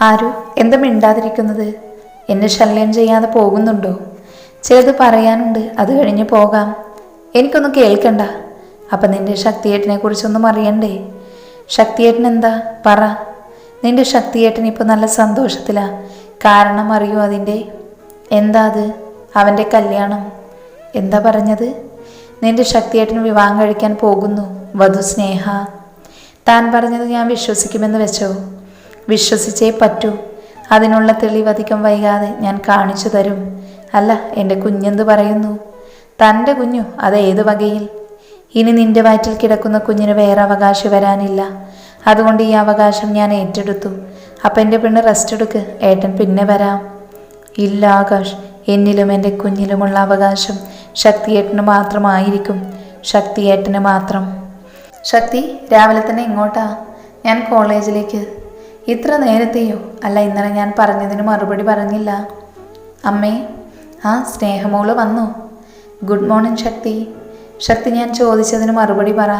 ആരു? എന്താ മിണ്ടാതിരിക്കുന്നത്? എന്നെ ശല്യം ചെയ്യാതെ പോകുന്നുണ്ടോ? ചിലത് പറയാനുണ്ട് അത് കഴിഞ്ഞ് പോകാം. എനിക്കൊന്നും കേൾക്കണ്ട. അപ്പം നിന്റെ ശക്തിയേട്ടനെ കുറിച്ചൊന്നും അറിയണ്ടേ? ശക്തിയേട്ടൻ എന്താ? പറ. നിന്റെ ശക്തിയേട്ടൻ ഇപ്പോൾ നല്ല സന്തോഷത്തിലാ. കാരണം അറിയൂ അതിന്റെ? എന്താ അത്? അവന്റെ കല്യാണം. എന്താ പറഞ്ഞത്? നിന്റെ ശക്തിയേട്ടൻ വിവാഹം കഴിക്കാൻ പോകുന്നു വധു സ്നേഹ. താൻ പറഞ്ഞത് ഞാൻ വിശ്വസിക്കുമെന്ന് വെച്ചോ? വിശ്വസിച്ചേ പറ്റൂ. അതിനുള്ള തെളിവധികം വൈകാതെ ഞാൻ കാണിച്ചു തരും. അല്ല എന്റെ കുഞ്ഞെന്ത് പറയുന്നു? തന്റെ കുഞ്ഞു അത് ഏത് വകയിൽ? ഇനി നിന്റെ വയറ്റിൽ കിടക്കുന്ന കുഞ്ഞിന് വേറെ അവകാശം വരാനില്ല. അതുകൊണ്ട് ഈ അവകാശം ഞാൻ ഏറ്റെടുത്തു. അപ്പം എന്റെ പെണ്ണ് റെസ്റ്റ് എടുക്ക് ഏട്ടൻ പിന്നെ വരാം. ഇല്ല ആകാശ് എന്നിലും എന്റെ കുഞ്ഞിലുമുള്ള അവകാശം ശക്തിയേട്ടന് മാത്രമായിരിക്കും. ശക്തിയേട്ടന് മാത്രം. ശക്തി രാവിലെ തന്നെ ഇങ്ങോട്ടാ. ഞാൻ കോളേജിലേക്ക്. ഇത്ര നേരത്തെയോ? അല്ല ഇന്നലെ ഞാൻ പറഞ്ഞതിന് മറുപടി പറഞ്ഞില്ല. അമ്മേ ആ സ്നേഹമോൾ വന്നു. ഗുഡ് മോർണിംഗ് ശക്തി. ശക്തി ഞാൻ ചോദിച്ചതിന് മറുപടി പറ.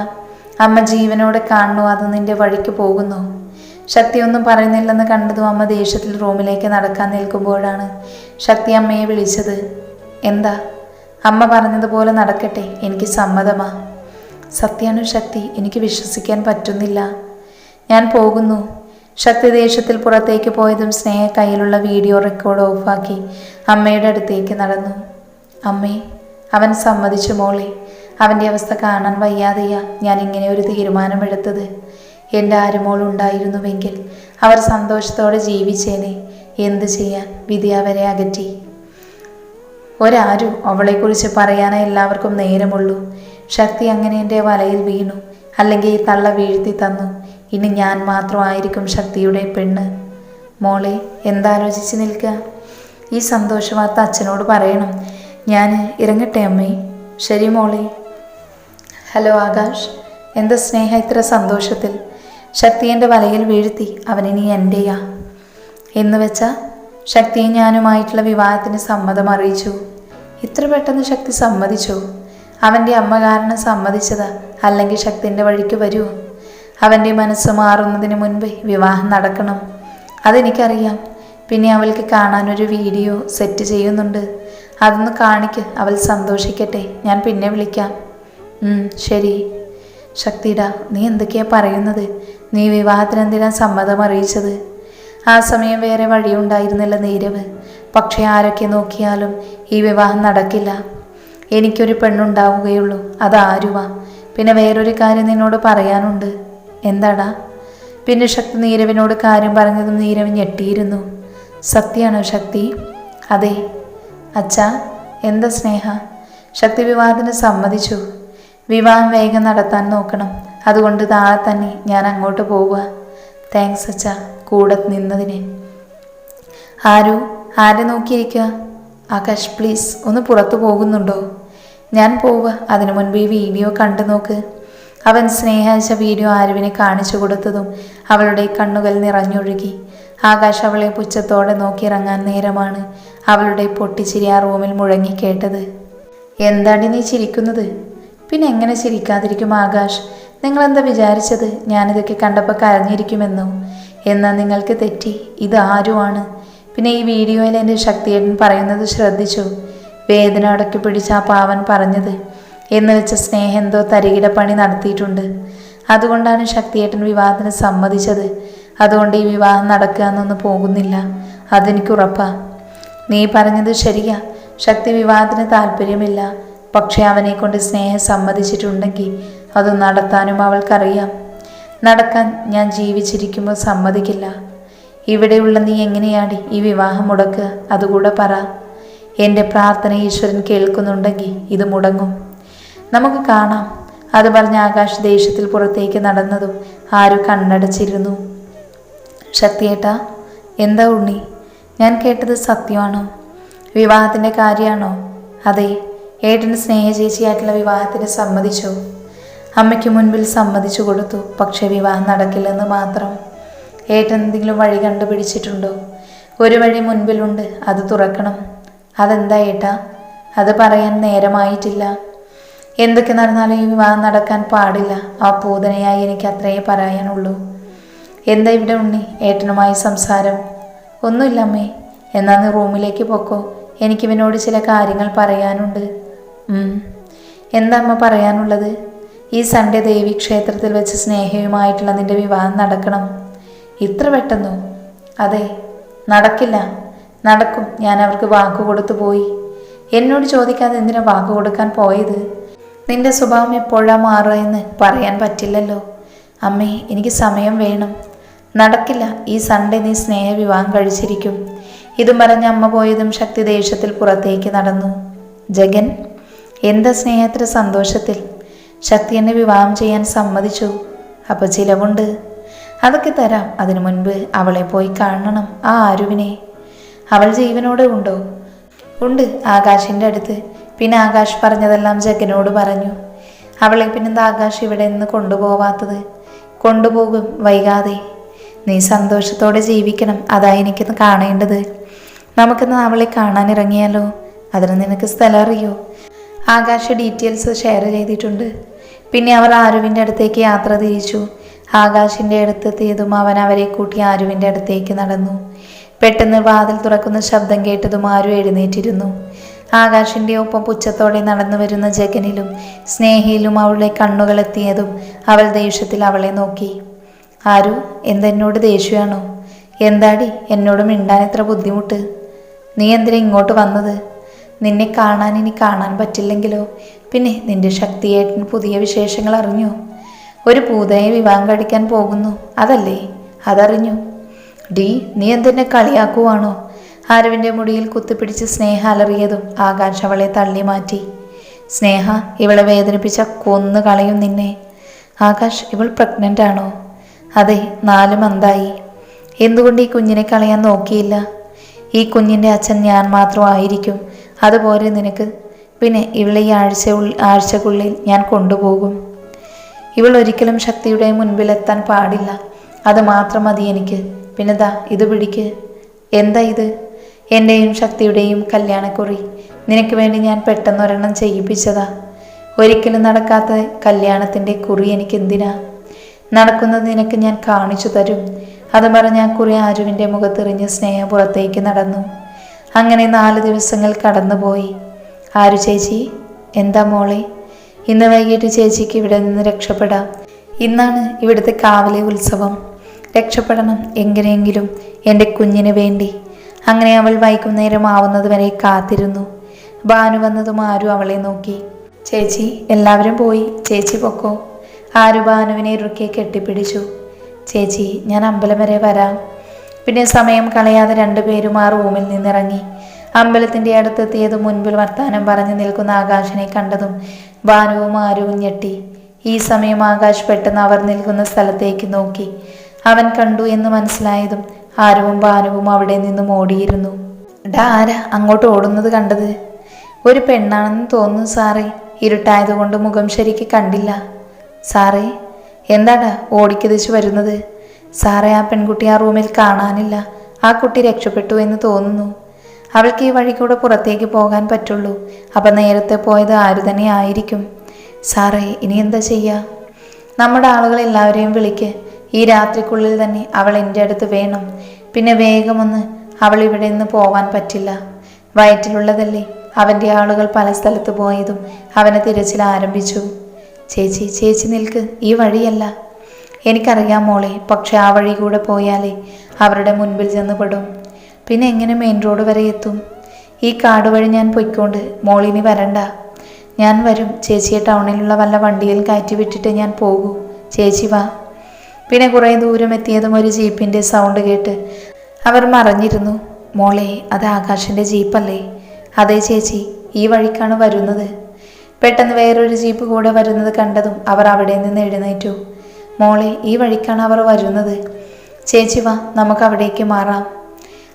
അമ്മ ജീവനോടെ കാണുന്നു അത് നിന്റെ വഴിക്ക് പോകുന്നു. ശക്തി ഒന്നും പറയുന്നില്ലെന്ന് കണ്ടതും അമ്മ ദേഷ്യത്തിൽ റൂമിലേക്ക് നടക്കാൻ നിൽക്കുമ്പോഴാണ് ശക്തി അമ്മയെ വിളിച്ചത്. എന്താ? അമ്മ പറഞ്ഞതുപോലെ നടക്കട്ടെ. എനിക്ക് സമ്മതമാ. സത്യാണു ശക്തി? എനിക്ക് വിശ്വസിക്കാൻ പറ്റുന്നില്ല. ഞാൻ പോകുന്നു. ശക്തി ദേഷ്യത്തിൽ പുറത്തേക്ക് പോയതും സ്നേഹ കയ്യിലുള്ള വീഡിയോ റെക്കോർഡ് ഓഫാക്കി അമ്മയുടെ അടുത്തേക്ക് നടന്നു. അമ്മേ അവൻ സമ്മതിച്ചു മോളെ. അവന്റെ അവസ്ഥ കാണാൻ വയ്യാതെയാ ഞാൻ ഇങ്ങനെ ഒരു തീരുമാനമെടുത്തത്. എന്റെ ആരുമോൾ ഉണ്ടായിരുന്നുവെങ്കിൽ അവർ സന്തോഷത്തോടെ ജീവിച്ചേനെ. എന്തു ചെയ്യാൻ വിധി അവരെ അകറ്റി? ഒരാരും അവളെക്കുറിച്ച് പറയാനേ എല്ലാവർക്കും നേരമുള്ളൂ. ശക്തി അങ്ങനെ എന്റെ വലയിൽ വീണു. അല്ലെങ്കിൽ തള്ള വീഴ്ത്തി തന്നു. ഇനി ഞാൻ മാത്രമായിരിക്കും ശക്തിയുടെ പെണ്ണ്. മോളെ എന്താലോചിച്ച് നിൽക്കുക ഈ സന്തോഷവാർത്ത അച്ഛനോട് പറയണം. ഞാൻ ഇറങ്ങട്ടെ അമ്മേ. ശരി മോളെ. ഹലോ ആകാശ്. എന്താ സ്നേഹ ഇത്ര സന്തോഷത്തിൽ? ശക്തി എന്റെ വലയിൽ വീഴ്ത്തി അവനിനി എന്റെയാ എന്ന് വെച്ചാൽ ശക്തിയും ഞാനുമായിട്ടുള്ള വിവാഹത്തിന് സമ്മതം അറിയിച്ചു. ഇത്ര പെട്ടെന്ന് ശക്തി സമ്മതിച്ചു? അവന്റെ അമ്മ കാരണം സമ്മതിച്ചതാ അല്ലെങ്കിൽ ശക്തിന്റെ വഴിക്ക് വരുമോ അവന്റെ മനസ്സ് മാറുന്നതിന് മുൻപ് വിവാഹം നടക്കണം. അതെനിക്കറിയാം. പിന്നെ അവൾക്ക് കാണാനൊരു വീഡിയോ സെറ്റ് ചെയ്യുന്നുണ്ട്. അതൊന്ന് കാണിക്ക്. അവൾ സന്തോഷിക്കട്ടെ. ഞാൻ പിന്നെ വിളിക്കാം. ശരി. ശക്തിട നീ എന്തൊക്കെയാ പറയുന്നത്? നീ വിവാഹത്തിന് എന്തിനാ സമ്മതം അറിയിച്ചത്? ആ സമയം വേറെ വഴിയുണ്ടായിരുന്നില്ല നീരവ്. പക്ഷേ ആരൊക്കെ നോക്കിയാലും ഈ വിവാഹം നടക്കില്ല. എനിക്കൊരു പെണ്ണുണ്ടാവുകയുള്ളൂ. അത് ആരുവാ? പിന്നെ വേറൊരു കാര്യം നിന്നോട് പറയാനുണ്ട്. എന്താടാ? പിന്നെ ശക്തി നീരവിനോട് കാര്യം പറഞ്ഞതും നീരവ് ഞെട്ടിയിരുന്നു. സത്യാണോ ശക്തി? അതെ. അച്ഛാ എന്താ സ്നേഹ? ശക്തി വിവാഹത്തിന് സമ്മതിച്ചു. വിവാഹം വേഗം നടത്താൻ നോക്കണം. അതുകൊണ്ട് നാളെ തന്നെ ഞാൻ അങ്ങോട്ട് പോവുക. താങ്ക്സ് അച്ഛാ കൂടെ നിന്നതിന്. ആരു? ആരെ നോക്കിയിരിക്കുക? ആകാശ് പ്ലീസ് ഒന്ന് പുറത്തു പോകുന്നുണ്ടോ? ഞാൻ പോവുക. അതിനു മുൻപ് ഈ വീഡിയോ കണ്ടു നോക്ക്. അവൻ സ്നേഹിച്ച വീഡിയോ ആരുവിനെ കാണിച്ചു കൊടുത്തതും അവളുടെ കണ്ണുകൾ നിറഞ്ഞൊഴുകി. ആകാശ് അവളെ പുച്ഛത്തോടെ നോക്കിയിറങ്ങാൻ നേരമാണ് അവളുടെ പൊട്ടിച്ചിരി ആ റൂമിൽ മുഴങ്ങി കേട്ടത്. എന്താണ് നീ ചിരിക്കുന്നത്? പിന്നെ എങ്ങനെ ചിരിക്കാതിരിക്കും ആകാശ്? നിങ്ങളെന്താ വിചാരിച്ചത്? ഞാനിതൊക്കെ കണ്ടപ്പോൾ കരഞ്ഞിരിക്കുമെന്നോ? എന്നാൽ നിങ്ങൾക്ക് തെറ്റി. ഇത് ആരുമാണ് പിന്നെ ഈ വീഡിയോയിൽ എന്റെ ശക്തിയേട്ടൻ പറയുന്നത് ശ്രദ്ധിച്ചു? വേദന അടക്കി പിടിച്ച ആ പാവൻ പറഞ്ഞത്. എന്ന് വെച്ച സ്നേഹം എന്തോ തരികിട പണി നടത്തിയിട്ടുണ്ട്. അതുകൊണ്ടാണ് ശക്തിയേട്ടൻ വിവാഹത്തിന് സമ്മതിച്ചത്. അതുകൊണ്ട് ഈ വിവാഹം നടക്കുക എന്നൊന്നും പോകുന്നില്ല. അതെനിക്ക് ഉറപ്പാ. നീ പറഞ്ഞത് ശരിയാ. ശക്തി വിവാഹത്തിന് താല്പര്യമില്ല. പക്ഷേ അവനെ കൊണ്ട് സ്നേഹം സമ്മതിച്ചിട്ടുണ്ടെങ്കിൽ അത് നടത്താനും അവൾക്കറിയാം. നടക്കാൻ ഞാൻ ജീവിച്ചിരിക്കുമ്പോൾ സമ്മതിക്കില്ല. ഇവിടെയുള്ള നീ എങ്ങനെയാടി ഈ വിവാഹം മുടക്കുക? അതുകൂടെ പറ. എന്റെ പ്രാർത്ഥന ഈശ്വരൻ കേൾക്കുന്നുണ്ടെങ്കിൽ ഇത് മുടങ്ങും. നമുക്ക് കാണാം. അത് പറഞ്ഞ ആകാശ് ദേഷ്യത്തിൽ പുറത്തേക്ക് നടന്നതും ആരും കണ്ണടച്ചിരുന്നു. ശക്തിയേട്ടാ എന്താ ഉണ്ണി? ഞാൻ കേട്ടത് സത്യമാണോ? വിവാഹത്തിന്റെ കാര്യമാണോ? അതെ ഏട്ടന് സ്നേഹ ചേച്ചിയായിട്ടുള്ള വിവാഹത്തിന് സമ്മതിച്ചു? അമ്മയ്ക്ക് മുൻപിൽ സമ്മതിച്ചു കൊടുത്തു പക്ഷേ വിവാഹം നടക്കില്ലെന്ന് മാത്രം. ഏട്ടൻ എന്തെങ്കിലും വഴി കണ്ടുപിടിച്ചിട്ടുണ്ടോ? ഒരു വഴി മുൻപിലുണ്ട് അത് തുറക്കണം. അതെന്താ ഏട്ടാ? അത് പറയാൻ നേരമായിട്ടില്ല. എന്തൊക്കെ നടന്നാലും ഈ വിവാഹം നടക്കാൻ പാടില്ല. ആ പൂതനയായി എനിക്ക് അത്രയേ പറയാനുള്ളൂ. എന്താ ഇവിടെ ഉണ്ണി? ഏട്ടനുമായി സംസാരം. ഒന്നുമില്ല അമ്മേ. എന്നാൽ നീ റൂമിലേക്ക് പൊക്കോ. എനിക്ക് ഇവനോട് ചില കാര്യങ്ങൾ പറയാനുണ്ട്. എന്താ അമ്മ പറയാനുള്ളത്? ഈ സൺഡേ ദേവി ക്ഷേത്രത്തിൽ വെച്ച് സ്നേഹയുമായിട്ടുള്ള നിന്റെ വിവാഹം നടക്കണം. ഇത്ര പെട്ടെന്നോ? അതെ. നടക്കില്ല. നടക്കും. ഞാൻ അവർക്ക് വാക്ക് കൊടുത്തു പോയി. എന്നോട് ചോദിക്കാതെ എന്തിനാ വാക്ക് കൊടുക്കാൻ പോയത്? നിന്റെ സ്വഭാവം എപ്പോഴാ മാറുക എന്ന് പറയാൻ പറ്റില്ലല്ലോ. അമ്മേ എനിക്ക് സമയം വേണം. നടക്കില്ല. ഈ സൺഡേ നീ സ്നേഹ വിവാഹം കഴിച്ചിരിക്കും. ഇതും പറഞ്ഞ അമ്മ പോയതും ശക്തി ദേഷ്യത്തിൽ പുറത്തേക്ക് നടന്നു. ജഗൻ എന്താ സ്നേഹത്തിന് സന്തോഷത്തിൽ? ശക്തി എന്നെ വിവാഹം ചെയ്യാൻ സമ്മതിച്ചു. അപ്പോൾ ചിലവുണ്ട്. അതൊക്കെ തരാം. അതിനു മുൻപ് അവളെ പോയി കാണണം. ആ ആരുവിനെ? അവൾ ജീവനോടെ ഉണ്ടോ? ഉണ്ട്. ആകാശിന്റെ അടുത്ത്. പിന്നെ ആകാശ് പറഞ്ഞതെല്ലാം ജഗനോട് പറഞ്ഞു. അവളെ പിന്നെന്താ ആകാശ് ഇവിടെ നിന്ന് കൊണ്ടുപോവാത്തത്? കൊണ്ടുപോകും വൈകാതെ. നീ സന്തോഷത്തോടെ ജീവിക്കണം അതാ എനിക്കിന്ന് കാണേണ്ടത്. നമുക്കിന്ന് അവളെ കാണാൻ ഇറങ്ങിയാലോ അതിന് നിനക്ക് സ്ഥലം അറിയോ? ആകാശ് ഡീറ്റെയിൽസ് ഷെയർ ചെയ്തിട്ടുണ്ട്. പിന്നെ അവർ ആരുവിന്റെ അടുത്തേക്ക് യാത്ര തിരിച്ചു. ആകാശിന്റെ അടുത്തെത്തിയതും അവൻ അവരെ കൂട്ടി ആരുവിന്റെ അടുത്തേക്ക് നടന്നു. പെട്ടെന്ന് വാതിൽ തുറക്കുന്ന ശബ്ദം കേട്ടതും ആരു എഴുന്നേറ്റിരുന്നു. ആകാശിന്റെ ഒപ്പം പുച്ഛത്തോടെ നടന്നു വരുന്ന ജഗനിലും സ്നേഹയിലും അവളുടെ കണ്ണുകളെത്തിയതും അവൾ ദേഷ്യത്തിൽ അവളെ നോക്കി. ആരു? എന്തെന്നോട് ദേഷ്യമാണോ? എന്താടി? എന്നോട് മിണ്ടാൻ എത്ര ബുദ്ധിമുട്ട്? നീ എന്തിനാ ഇങ്ങോട്ട് വന്നത്? നിന്നെ കാണാൻ ഇനി കാണാൻ പറ്റില്ലെങ്കിലോ? പിന്നെ നിന്റെ ശക്തിയേട്ടൻ പുതിയ വിശേഷങ്ങൾ അറിഞ്ഞു? ഒരു പൂതയെ വിവാഹം കഴിക്കാൻ പോകുന്നു അതല്ലേ? അതറിഞ്ഞു. ഡി നീ എന്തെന്നെ കളിയാക്കുവാണോ? ആരവിന്റെ മുടിയിൽ കുത്തിപ്പിടിച്ച് സ്നേഹ അലറിയതും ആകാശ് അവളെ തള്ളി മാറ്റി. സ്നേഹ ഇവളെ വേദനിപ്പിച്ച കൊന്നു കളയും നിന്നെ. ആകാശ് ഇവൾ പ്രഗ്നന്റ് ആണോ? അതെ നാല് മന്തായി. എന്തുകൊണ്ട് ഈ കുഞ്ഞിനെ കളയാൻ നോക്കിയില്ല? ഈ കുഞ്ഞിന്റെ അച്ഛൻ ഞാൻ മാത്രമായിരിക്കും അതുപോലെ നിനക്ക്. പിന്നെ ഇവളെ ഈ ആഴ്ച ആഴ്ചക്കുള്ളിൽ ഞാൻ കൊണ്ടുപോകും. ഇവൾ ഒരിക്കലും ശക്തിയുടെ മുൻപിലെത്താൻ പാടില്ല. അത് മാത്രം മതി എനിക്ക്. പിന്നെ ദാ ഇത് പിടിക്ക്. എന്താ ഇത്? എന്റെയും ശക്തിയുടെയും കല്യാണക്കുറി. നിനക്ക് വേണ്ടി ഞാൻ പെട്ടെന്നൊരെണ്ണം ചെയ്യിപ്പിച്ചതാ. ഒരിക്കലും നടക്കാത്ത കല്യാണത്തിന്റെ കുറി എനിക്ക് എന്തിനാ നടക്കുന്നത് നിനക്ക് ഞാൻ കാണിച്ചു തരും. അത് പറഞ്ഞ ആ കുറി ആരുവിന്റെ മുഖത്തെറിഞ്ഞ് സ്നേഹം പുറത്തേക്ക് നടന്നു. അങ്ങനെ നാല് ദിവസങ്ങൾ കടന്നുപോയി. ആരു ചേച്ചി? എന്താ മോളെ? ഇന്ന് വൈകിട്ട് ചേച്ചിക്ക് ഇവിടെ നിന്ന് രക്ഷപ്പെടാം. ഇന്നാണ് ഇവിടുത്തെ കാവലെ ഉത്സവം. രക്ഷപ്പെടണം എങ്ങനെയെങ്കിലും എന്റെ കുഞ്ഞിന് വേണ്ടി. അങ്ങനെ അവൾ വൈകുന്നേരം ആവുന്നത് വരെ കാത്തിരുന്നു. ഭാനു വന്നതും ആരു അവളെ നോക്കി. ചേച്ചി എല്ലാവരും പോയി. ചേച്ചി പൊക്കോ. ആരു ഭാനുവിനെ ഇറുക്കെ കെട്ടിപ്പിടിച്ചു. ചേച്ചി ഞാൻ അമ്പലം വരെ വരാം. പിന്നെ സമയം കളയാതെ രണ്ടുപേരും ആ റൂമിൽ നിന്നിറങ്ങി. അമ്പലത്തിന്റെ അടുത്തെത്തിയത് മുൻപിൽ വർത്താനം പറഞ്ഞു നിൽക്കുന്ന ആകാശിനെ കണ്ടതും ഭാനുവും ആരുവും ഞെട്ടി. ഈ സമയം ആകാശ് പെട്ടെന്ന് അവർ നിൽക്കുന്ന സ്ഥലത്തേക്ക് നോക്കി. അവൻ കണ്ടു എന്ന് മനസ്സിലായതും ആരുവും ഭാനുവും അവിടെ നിന്നും ഓടിയിരുന്നു. ഡാ ആരാ അങ്ങോട്ട് ഓടുന്നത് കണ്ടത്? ഒരു പെണ്ണാണെന്ന് തോന്നുന്നു സാറേ. ഇരുട്ടായതുകൊണ്ട് മുഖം ശരിക്ക് കണ്ടില്ല. സാറേ എന്താടാ ഓടിക്കതിച്ച് വരുന്നത്? സാറേ ആ പെൺകുട്ടി ആ റൂമിൽ കാണാനില്ല. ആ കുട്ടി രക്ഷപ്പെട്ടു എന്ന് തോന്നുന്നു. അവൾക്ക് ഈ വഴി കൂടെ പുറത്തേക്ക് പോകാൻ പറ്റുള്ളൂ. അപ്പം നേരത്തെ പോയത് ആര് തന്നെ ആയിരിക്കും. സാറേ ഇനി എന്താ ചെയ്യുക നമ്മുടെ ആളുകൾ എല്ലാവരെയും വിളിക്ക്. ഈ രാത്രിക്കുള്ളിൽ തന്നെ അവൾ എന്റെ അടുത്ത് വേണം. പിന്നെ വേഗമൊന്ന് അവൾ ഇവിടെ നിന്ന് പോവാൻ പറ്റില്ല. വയറ്റിലുള്ളതല്ലേ? അവന്റെ ആളുകൾ പല സ്ഥലത്ത് പോയതും അവനെ തിരച്ചിൽ ആരംഭിച്ചു. ചേച്ചി ചേച്ചി നിൽക്ക്. ഈ വഴിയല്ല. എനിക്കറിയാം മോളെ പക്ഷെ ആ വഴി കൂടെ പോയാലേ അവരുടെ മുൻപിൽ ചെന്ന് പെടും. പിന്നെ എങ്ങനെ മെയിൻ റോഡ് വരെ എത്തും? ഈ കാട് വഴി ഞാൻ പൊയ്ക്കൊണ്ട് മോളിനി വരണ്ട. ഞാൻ വരും. ചേച്ചിയെ ടൗണിലുള്ള വല്ല വണ്ടിയിൽ കയറ്റി വിട്ടിട്ട് ഞാൻ പോകൂ. ചേച്ചി വാ. പിന്നെ കുറേ ദൂരം എത്തിയതും ഒരു ജീപ്പിന്റെ സൗണ്ട് കേട്ട് അവർ മറഞ്ഞിരുന്നു മോളെ അത് ആകാശിന്റെ ജീപ്പല്ലേ? അതേ ചേച്ചി ഈ വഴിക്കാണ് വരുന്നത്. പെട്ടെന്ന് വേറൊരു ജീപ്പ് കൂടെ വരുന്നത് കണ്ടതും അവർ അവിടെ നിന്ന് എഴുന്നേറ്റു. മോളെ ഈ വഴിക്കാണ് അവർ വരുന്നത്. ചേച്ചി വാ നമുക്ക് അവിടേക്ക് മാറാം.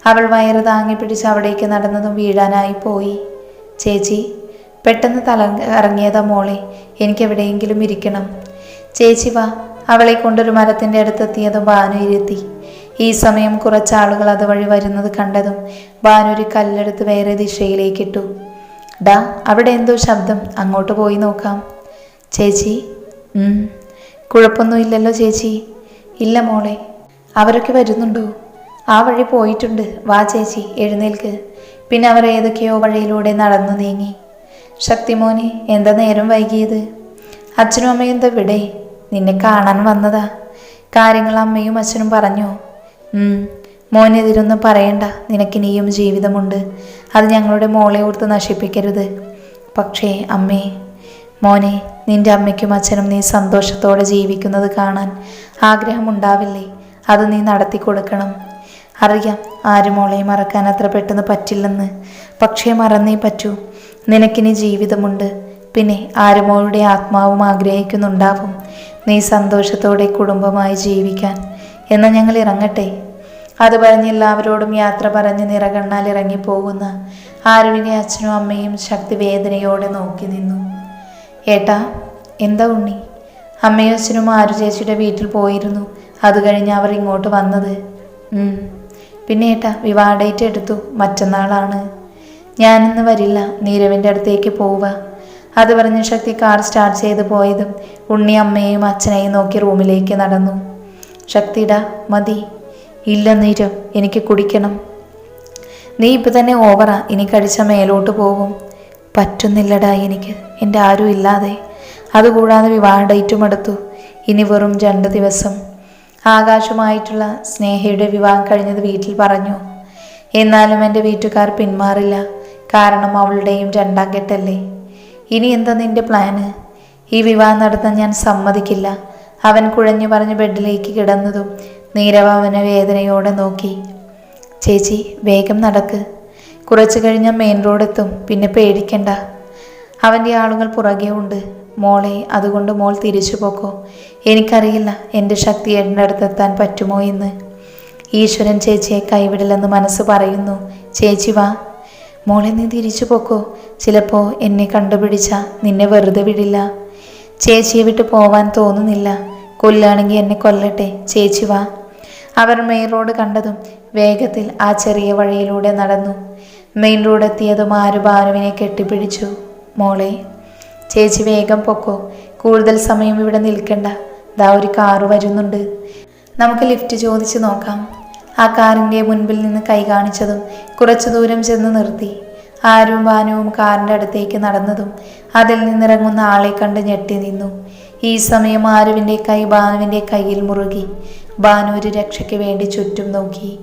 അവൾ വയറ് താങ്ങി പിടിച്ച് അവിടേക്ക് നടന്നതും വീഴാനായി പോയി. ചേച്ചി പെട്ടെന്ന് തല ഇറങ്ങിയതാ മോളെ എനിക്ക് എവിടെയെങ്കിലും ഇരിക്കണം. ചേച്ചി വാ അവളെ കൊണ്ടൊരു മരത്തിന്റെ അടുത്തെത്തിയതും ഭാനു ഇരുത്തി ഈ സമയം കുറച്ചാളുകൾ അതുവഴി വരുന്നത് കണ്ടതും ഭാനു ഒരു കല്ലെടുത്ത് വേറെ ദിശയിലേക്കിട്ടു. ഡാ അവിടെ എന്തോ ശബ്ദം. അങ്ങോട്ട് പോയി നോക്കാം. ചേച്ചി? കുഴപ്പമൊന്നും കുഴപ്പമൊന്നുമില്ലല്ലോ ചേച്ചി. ഇല്ല മോളെ. അവരൊക്കെ വരുന്നുണ്ടോ? ആ വഴി പോയിട്ടുണ്ട്. വാ ചേച്ചി എഴുന്നേൽക്ക്. പിന്നെ അവർ ഏതൊക്കെയോ വഴിയിലൂടെ നടന്നു നീങ്ങി. ശക്തിമോനെ എന്താ നേരം വൈകിയത്? അച്ഛനും അമ്മയും എന്താ ഇവിടെ? നിന്നെ കാണാൻ വന്നതാ. കാര്യങ്ങൾ അമ്മയും അച്ഛനും പറഞ്ഞു. മോനെതിരൊന്നും പറയണ്ട. നിനക്കിനിയും ജീവിതമുണ്ട്. അത് ഞങ്ങളുടെ മോളെ ഓർത്ത് നശിപ്പിക്കരുത്. പക്ഷേ അമ്മേ മോനെ നിന്റെ അമ്മയ്ക്കും അച്ഛനും നീ സന്തോഷത്തോടെ ജീവിക്കുന്നത് കാണാൻ ആഗ്രഹമുണ്ടാവില്ലേ? അത് നീ നടത്തി കൊടുക്കണം. അറിയാം ആരും മോളെ മറക്കാൻ അത്ര പെട്ടെന്ന് പറ്റില്ലെന്ന്. പക്ഷേ മറന്നേ പറ്റൂ. നിനക്കിനി ജീവിതമുണ്ട്. പിന്നെ ആരുമോളുടെ ആത്മാവും ആഗ്രഹിക്കുന്നുണ്ടാവും. നീ സന്തോഷത്തോടെ കുടുംബമായി ജീവിക്കാൻ. എന്നാൽ ഞങ്ങൾ ഇറങ്ങട്ടെ. അത് പറഞ്ഞ് എല്ലാവരോടും യാത്ര പറഞ്ഞ് നിറകണ്ണാൽ ഇറങ്ങിപ്പോകുന്ന ആരുണിനെ അച്ഛനും അമ്മയും ശക്തി വേദനയോടെ നോക്കി നിന്നു. ഏട്ടാ എന്താ ഉണ്ണി? അമ്മയും അച്ഛനും ആരു ചേച്ചിയുടെ വീട്ടിൽ പോയിരുന്നു. അത് കഴിഞ്ഞ് അവർ ഇങ്ങോട്ട് വന്നത്. പിന്നെ ഏട്ടാ വിവാഹ ഡേറ്റ് എടുത്തു. മറ്റന്നാളാണ്. ഞാനിന്ന് വരില്ല. നീരവിന്റെ അടുത്തേക്ക് പോവുക. അത് പറഞ്ഞ് ശക്തി കാർ സ്റ്റാർട്ട് ചെയ്ത് പോയതും. ഉണ്ണി അമ്മയെയും അച്ഛനെയും നോക്കി റൂമിലേക്ക് നടന്നു. ശക്തിടാ മതി. ഇല്ല നീരം എനിക്ക് കുടിക്കണം. നീ ഇപ്പം തന്നെ ഓവറാ ഇനി കഴിച്ച മേലോട്ട് പോകും. പറ്റുന്നില്ലടാ എനിക്ക്. എന്റെ ആരും ഇല്ലാതെ. അതുകൂടാതെ വിവാഹ ഡേറ്റും അടുത്തു ഇനി വെറും രണ്ട് ദിവസം. ആകാശമായിട്ടുള്ള സ്നേഹയുടെ വിവാഹം കഴിഞ്ഞത് വീട്ടിൽ പറഞ്ഞു. എന്നാലും എന്റെ വീട്ടുകാർ പിന്മാറില്ല. കാരണം അവളുടെയും രണ്ടാം കെട്ടല്ലേ. ഇനി എന്താ നിന്റെ പ്ലാന് ഈ വിവാഹം നടത്താൻ ഞാൻ സമ്മതിക്കില്ല. അവൻ കുഴഞ്ഞു പറഞ്ഞ് ബെഡിലേക്ക് കിടന്നതും നീരവ അവനെ വേദനയോടെ നോക്കി. ചേച്ചി വേഗം നടക്ക്. കുറച്ചു കഴിഞ്ഞാൽ മെയിൻ റോഡെത്തും പിന്നെ പേടിക്കണ്ട. അവന്റെ ആളുകൾ പുറകെ ഉണ്ട്. മോളെ അതുകൊണ്ട് മോൾ തിരിച്ചു പോക്കോ. എനിക്കറിയില്ല എന്റെ ശക്തി എന്റെ അടുത്തെത്താൻ പറ്റുമോ എന്ന്. ഈശ്വരൻ ചേച്ചിയെ കൈവിടില്ലെന്ന് മനസ്സ് പറയുന്നു. ചേച്ചി വാ. മോളെ നീ തിരിച്ചു പോക്കോ. ചിലപ്പോൾ എന്നെ കണ്ടുപിടിച്ച നിന്നെ വെറുതെ വിടില്ല. ചേച്ചിയെ വിട്ട് പോവാൻ തോന്നുന്നില്ല. കൊല്ലാണെങ്കിൽ എന്നെ കൊല്ലട്ടെ. ചേച്ചി വാ. അവർ മെയിൻ റോഡ് കണ്ടതും വേഗത്തിൽ ആ ചെറിയ വഴിയിലൂടെ നടന്നു. മെയിൻ റോഡ് എത്തിയതും ആരു ബാരുവിനെ കെട്ടിപ്പിടിച്ചു. മോളെ ചേച്ചി വേഗം പൊക്കോ. കൂടുതൽ സമയം ഇവിടെ നിൽക്കണ്ട. ദാ ഒരു കാറ് വരുന്നുണ്ട്. നമുക്ക് ലിഫ്റ്റ് ചോദിച്ചു നോക്കാം. ആ കാറിന്റെ മുൻപിൽ നിന്ന് കൈ കാണിച്ചതും കുറച്ചു ദൂരം ചെന്ന് നിർത്തി. ആരും ഭാനുവും കാറിന്റെ അടുത്തേക്ക് നടന്നതും അതിൽ നിന്നിറങ്ങുന്ന ആളെ കണ്ട് ഞെട്ടി നിന്നു. ഈ സമയം ആരുവിന്റെ കൈ ഭാനുവിന്റെ കയ്യിൽ മുറുകി. ഭാനു ഒരു രക്ഷയ്ക്ക് വേണ്ടി ചുറ്റും നോക്കി.